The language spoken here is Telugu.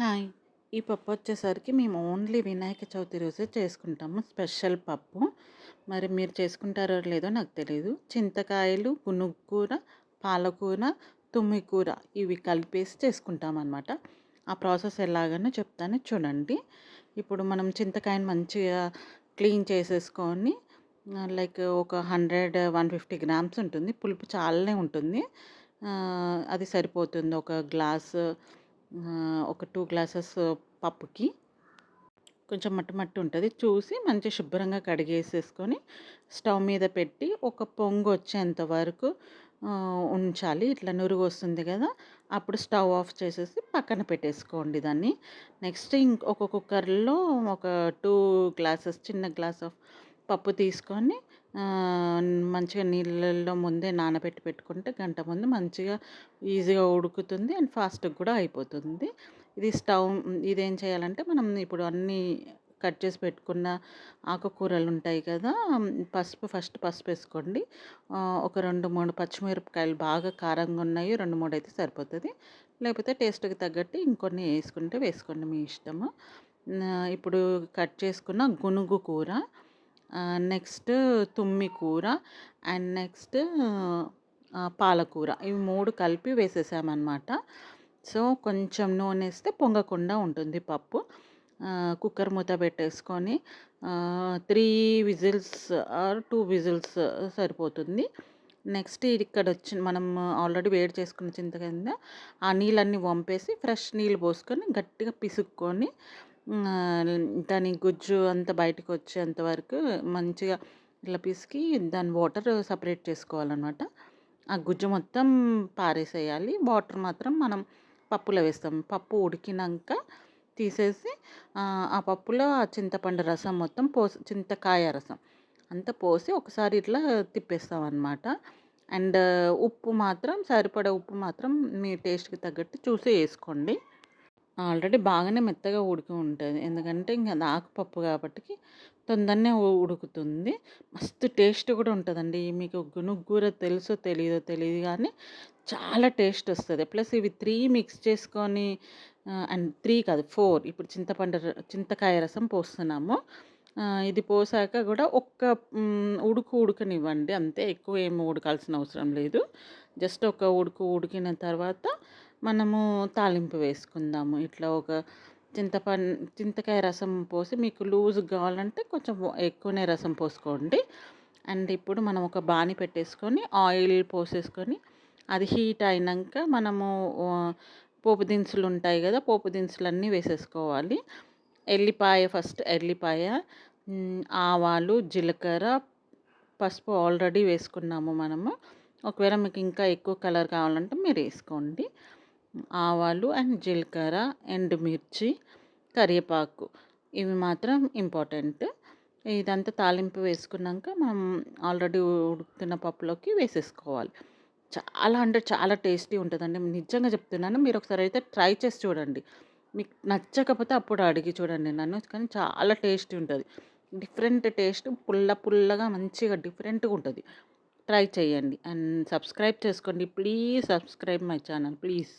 హాయ్! ఈ పప్పు వచ్చేసరికి మేము ఓన్లీ వినాయక చవితి రోజే చేసుకుంటాము. స్పెషల్ పప్పు. మరి మీరు చేసుకుంటారో లేదో నాకు తెలియదు చింతకాయలు, పునుక్కూర, పాలకూర, తుమ్మికూర ఇవి కలిపేసి చేసుకుంటామనమాట. ఆ ప్రాసెస్ ఎలాగనో చెప్తాను చూడండి. ఇప్పుడు మనం చింతకాయని మంచిగా క్లీన్ చేసేసుకొని లైక్ ఒక 100, 150 గ్రామ్స్ ఉంటుంది. పులుపు చాలానే ఉంటుంది. అది సరిపోతుంది. ఒక గ్లాసు ఒక టూ గ్లాసెస్ పప్పుకి కొంచెం మట్టి మట్టి ఉంటుంది. చూసి మంచి శుభ్రంగా కడిగేసేసుకొని స్టవ్ మీద పెట్టి ఒక పొంగు వచ్చేంత వరకు ఉంచాలి. ఇట్లా నురుగు వస్తుంది కదా అప్పుడు స్టవ్ ఆఫ్ చేసేసి పక్కన పెట్టేసుకోండి దాన్ని. నెక్స్ట్ ఇంకొక కుక్కర్లో ఒక టూ గ్లాసెస్ చిన్న గ్లాస్ ఆఫ్ పప్పు తీసుకొని మంచిగా నీళ్ళల్లో ముందే నానబెట్టి పెట్టుకుంటే గంట ముందు మంచిగా ఈజీగా ఉడుకుతుంది అండ్ ఫాస్ట్గా కూడా అయిపోతుంది. ఇది స్టవ్ ఇదేం చేయాలంటే మనం ఇప్పుడు అన్నీ కట్ చేసి పెట్టుకున్న ఆకుకూరలు ఉంటాయి కదా పసుపు ఫస్ట్ పసుపు వేసుకోండి. ఒక రెండు మూడు పచ్చిమిరపకాయలు బాగా కారంగా ఉన్నాయి రెండు మూడు అయితే సరిపోతుంది. లేకపోతే టేస్ట్కి తగ్గట్టు ఇంకొన్ని వేసుకుంటే వేసుకోండి మీ ఇష్టము. ఇప్పుడు కట్ చేసుకున్న గునుగు కూర. నెక్స్ట్ తుమ్మి కూర అండ్ నెక్స్ట్ పాలకూర. ఇవి మూడు కలిపి వేసేసామన్నమాట. సో కొంచెం నూనె వేస్తే పొంగకుండా ఉంటుంది పప్పు. కుక్కర్ మూత పెట్టేసుకొని three whistles or two whistles సరిపోతుంది. నెక్స్ట్ ఇక్కడ వచ్చి మనం ఆల్రెడీ వేడి చేసుకున్న చింత కింద ఆ నీళ్ళన్నీ వంపేసి ఫ్రెష్ నీళ్ళు పోసుకొని గట్టిగా పిసుక్కొని దాని గుజ్జు అంతా బయటకు వచ్చేంత వరకు మంచిగా ఇట్లా పిసికి దాని వాటర్ సపరేట్ చేసుకోవాలన్నమాట. ఆ గుజ్జు మొత్తం పారేసేయాలి. వాటర్ మాత్రం మనం పప్పులో వేస్తాం. పప్పు ఉడికినాక తీసేసి ఆ పప్పులో ఆ చింతపండు రసం మొత్తం పోసి చింతకాయ రసం అంతా పోసి ఒకసారి ఇట్లా తిప్పేస్తాం అనమాట అండ్ ఉప్పు మాత్రం సరిపడే ఉప్పు మాత్రం మీ టేస్ట్కి తగ్గట్టు చూసి వేసుకోండి. ఆల్రెడీ బాగానే మెత్తగా ఉడికి ఉంటుంది. ఎందుకంటే ఇంకా అది ఆకుపప్పు కాబట్టి తొందరనే ఉడుకుతుంది. మస్తు టేస్ట్ కూడా ఉంటుందండి. మీకు గునుగూర తెలుసో తెలియదో తెలియదు కానీ చాలా టేస్ట్ వస్తుంది. ప్లస్ ఇవి త్రీ మిక్స్ చేసుకొని అండ్ త్రీ కాదు ఫోర్ ఇప్పుడు చింతపండు చింతకాయ రసం పోస్తున్నాము. ఇది పోసాక కూడా ఒక్క ఉడుకు ఉడకనివ్వండి. అంతే ఎక్కువ ఏమి ఉడకాల్సిన అవసరం లేదు. జస్ట్ ఒక ఉడుకు ఉడికిన తర్వాత మనము తాలింపు వేసుకుందాము. ఇట్లా ఒక చింతపండు చింతకాయ రసం పోసి మీకు లూజ్ కావాలంటే కొంచెం ఎక్కువనే రసం పోసుకోండి. అండ్ ఇప్పుడు మనం ఒక బాణి పెట్టేసుకొని ఆయిల్ పోసేసుకొని అది హీట్ అయినాక మనము పోపు దినుసులు ఉంటాయి కదా పోపు దినుసులు అన్నీ వేసేసుకోవాలి. ఎల్లిపాయ ఫస్ట్ ఎల్లిపాయ ఆవాలు జీలకర్ర పసుపు ఆల్రెడీ వేసుకున్నాము మనము. ఒకవేళ మీకు ఇంకా ఎక్కువ కలర్ కావాలంటే మీరు వేసుకోండి. ఆవాలు అండ్ జీలకర్ర ఎండుమిర్చి కరివేపాకు. ఇవి మాత్రం ఇంపార్టెంట్. ఇదంతా తాలింపు వేసుకున్నాక మనం ఆల్రెడీ ఉడుకుతున్న పప్పులోకి వేసేసుకోవాలి. చాలా అంటే చాలా టేస్టీ ఉంటుందండి. నిజంగా చెప్తున్నాను మీరు ఒకసారి అయితే ట్రై చేసి చూడండి. మీకు నచ్చకపోతే అప్పుడు అడిగి చూడండి నన్ను కానీ చాలా టేస్టీ ఉంటుంది. డిఫరెంట్ టేస్ట్ పుల్ల పుల్లగా మంచిగా డిఫరెంట్గా ఉంటుంది. ట్రై చేయండి అండ్ సబ్స్క్రైబ్ చేసుకోండి. Please subscribe my channel please.